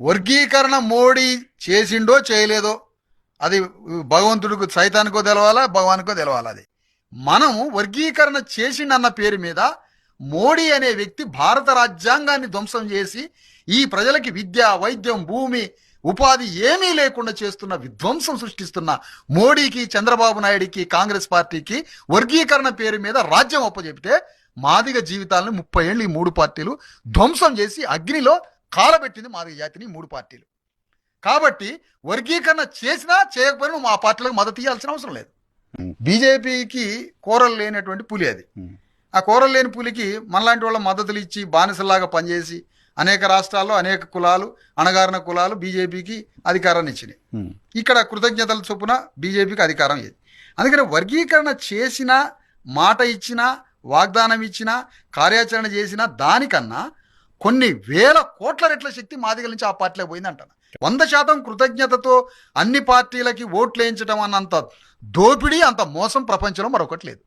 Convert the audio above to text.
వర్గీకరణ మోడీ చేసిండో చేయలేదో అది భగవంతుడికి సైతానికో తెలవాలా భగవానికో తెలవాలా అది. మనము వర్గీకరణ చేసిండన్న పేరు మీద మోడీ అనే వ్యక్తి భారత రాజ్యాంగాన్ని ధ్వంసం చేసి ఈ ప్రజలకి విద్య వైద్యం భూమి ఉపాధి ఏమీ లేకుండా చేస్తున్న విధ్వంసం సృష్టిస్తున్న మోడీకి చంద్రబాబు నాయుడికి కాంగ్రెస్ పార్టీకి వర్గీకరణ పేరు మీద రాజ్యం అప్పచెపితే మాదిగ జీవితాలను ముప్పై ఏళ్ళు ఈ మూడు పార్టీలు ధ్వంసం చేసి అగ్నిలో కాలబెట్టింది మాదిగ జాతిని మూడు పార్టీలు. కాబట్టి వర్గీకరణ చేసినా చేయకపోయినా మా పార్టీలకు మద్దతు ఇవ్వాల్సిన అవసరం లేదు. బీజేపీకి కూరలు లేనటువంటి పులి అది. ఆ కూరలు లేని పులికి మనలాంటి వాళ్ళ మద్దతులు ఇచ్చి బానిసలాగా పనిచేసి అనేక రాష్ట్రాల్లో అనేక కులాలు అణగారిన కులాలు బీజేపీకి అధికారాన్ని ఇచ్చినాయి. ఇక్కడ కృతజ్ఞతల చొప్పున బీజేపీకి అధికారం ఇది అందుకని వర్గీకరణ చేసిన మాట ఇచ్చిన వాగ్దానం ఇచ్చిన కార్యాచరణ చేసిన దానికన్నా కొన్ని వేల కోట్ల రెట్ల శక్తి మాదిగల నుంచి ఆ పార్టీలో పోయింది అంటాను వంద శాతం కృతజ్ఞతతో అన్ని పార్టీలకి ఓట్లు వేయించడం అన్నంత దోపిడీ అంత మోసం ప్రపంచంలో మరొకటి లేదు.